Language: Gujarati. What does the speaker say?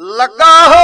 ਲੱਗਾ ਹੋਇਆ